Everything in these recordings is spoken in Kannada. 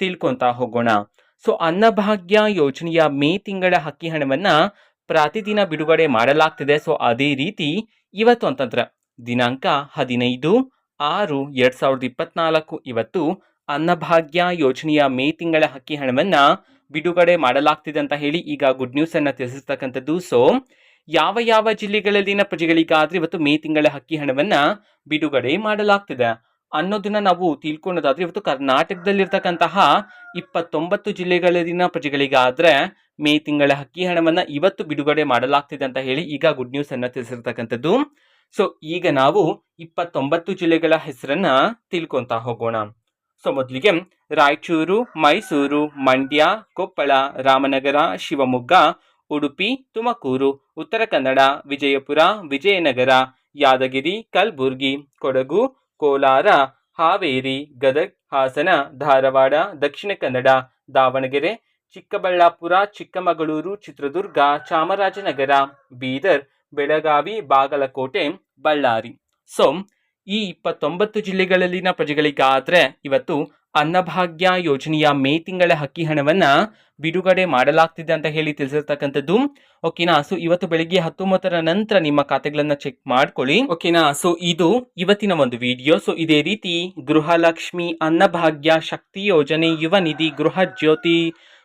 ತಿಳ್ಕೊತಾ ಹೋಗೋಣ. ಸೊ, ಅನ್ನಭಾಗ್ಯ ಯೋಜನೆಯ ಮೇ ತಿಂಗಳ ಹಕ್ಕಿ ಹಣವನ್ನು ಪ್ರತಿದಿನ ಬಿಡುಗಡೆ ಮಾಡಲಾಗ್ತಿದೆ. ಸೊ, ಅದೇ ರೀತಿ ಇವತ್ತು ಅಂತಂದ್ರೆ ದಿನಾಂಕ ಹದಿನೈದು ಆರು ಎರಡು ಸಾವಿರದ ಇಪ್ಪತ್ನಾಲ್ಕು ಇವತ್ತು ಅನ್ನಭಾಗ್ಯ ಯೋಜನೆಯ ಮೇ ತಿಂಗಳ ಹಕ್ಕಿ ಹಣವನ್ನು ಬಿಡುಗಡೆ ಮಾಡಲಾಗ್ತಿದೆ ಅಂತ ಹೇಳಿ ಈಗ ಗುಡ್ ನ್ಯೂಸನ್ನು ತಿಳಿಸಿರ್ತಕ್ಕಂಥದ್ದು. ಸೊ, ಯಾವ ಯಾವ ಜಿಲ್ಲೆಗಳಲ್ಲಿನ ಪ್ರಜೆಗಳಿಗಾದ್ರೆ ಇವತ್ತು ಮೇ ತಿಂಗಳ ಹಕ್ಕಿ ಹಣವನ್ನು ಬಿಡುಗಡೆ ಮಾಡಲಾಗ್ತಿದೆ. ಅನ್ನೋದನ್ನ ನಾವು ತಿಳ್ಕೊಳ್ಳೋದಾದ್ರೆ ಇವತ್ತು ಕರ್ನಾಟಕದಲ್ಲಿರ್ತಕ್ಕಂತಹ ಇಪ್ಪತ್ತೊಂಬತ್ತು ಜಿಲ್ಲೆಗಳಲ್ಲಿನ ಪ್ರಜೆಗಳಿಗಾದ್ರೆ ಮೇ ತಿಂಗಳ ಹಕ್ಕಿ ಹಣವನ್ನ ಇವತ್ತು ಬಿಡುಗಡೆ ಮಾಡಲಾಗ್ತಿದೆ ಅಂತ ಹೇಳಿ ಈಗ ಗುಡ್ ನ್ಯೂಸ್ ಅನ್ನ ತಿಳಿಸಿರ್ತಕ್ಕಂಥದ್ದು. ಸೊ ಈಗ ನಾವು ಇಪ್ಪತ್ತೊಂಬತ್ತು ಜಿಲ್ಲೆಗಳ ಹೆಸರನ್ನ ತಿಳ್ಕೊಂತ ಹೋಗೋಣ. ಸೊ ಮೊದಲಿಗೆ ರಾಯಚೂರು, ಮೈಸೂರು, ಮಂಡ್ಯ, ಕೊಪ್ಪಳ, ರಾಮನಗರ, ಶಿವಮೊಗ್ಗ, ಉಡುಪಿ, ತುಮಕೂರು, ಉತ್ತರ ಕನ್ನಡ, ವಿಜಯಪುರ, ವಿಜಯನಗರ, ಯಾದಗಿರಿ, ಕಲಬುರ್ಗಿ, ಕೊಡಗು ಕೋಲಾರ, ಹಾವೇರಿ, ಗದಗ್, ಹಾಸನ, ಧಾರವಾಡ, ದಕ್ಷಿಣ ಕನ್ನಡ, ದಾವಣಗೆರೆ, ಚಿಕ್ಕಬಳ್ಳಾಪುರ, ಚಿಕ್ಕಮಗಳೂರು, ಚಿತ್ರದುರ್ಗ, ಚಾಮರಾಜನಗರ, ಬೀದರ್, ಬೆಳಗಾವಿ, ಬಾಗಲಕೋಟೆ, ಬಳ್ಳಾರಿ. ಸೊ, ಈ ಇಪ್ಪತ್ತೊಂಬತ್ತು ಜಿಲ್ಲೆಗಳಲ್ಲಿನ ಪ್ರಜೆಗಳಿಗಾದರೆ ಇವತ್ತು ಅನ್ನಭಾಗ್ಯ ಯೋಜನೆಯ ಮೇ ತಿಂಗಳ ಹಕ್ಕಿ ಹಣವನ್ನ ಬಿಡುಗಡೆ ಮಾಡಲಾಗ್ತಿದೆ ಅಂತ ಹೇಳಿ ತಿಳಿಸಿರ್ತಕ್ಕಂಥದ್ದು. ಓಕೆನಾ? ಸೊ ಇವತ್ತು ಬೆಳಿಗ್ಗೆ ಹತ್ತೊಂಬತ್ತರ ನಂತರ ನಿಮ್ಮ ಖಾತೆಗಳನ್ನ ಚೆಕ್ ಮಾಡ್ಕೊಳ್ಳಿ. ಓಕೆನಾ? ಸೊ ಇದು ಇವತ್ತಿನ ಒಂದು ವಿಡಿಯೋ ಸೊ ಇದೇ ರೀತಿ ಗೃಹಲಕ್ಷ್ಮಿ ಅನ್ನಭಾಗ್ಯ ಶಕ್ತಿ ಯೋಜನೆ ಯುವ ನಿಧಿ ಗೃಹ ಜ್ಯೋತಿ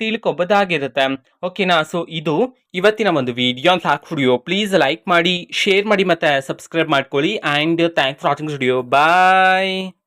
ತಿಳ್ಕೊಬೋದಾಗಿರುತ್ತೆ ಓಕೆನಾ ಸೊ ಇದು ಇವತ್ತಿನ ಒಂದು ವಿಡಿಯೋ ಅಂತ ಹಾಕ್ಬಿಡಿಯೋ. ಪ್ಲೀಸ್ ಲೈಕ್ ಮಾಡಿ ಶೇರ್ ಮಾಡಿ ಮತ್ತೆ ಸಬ್ಸ್ಕ್ರೈಬ್ ಮಾಡ್ಕೊಳ್ಳಿ. And thanks for watching studio bye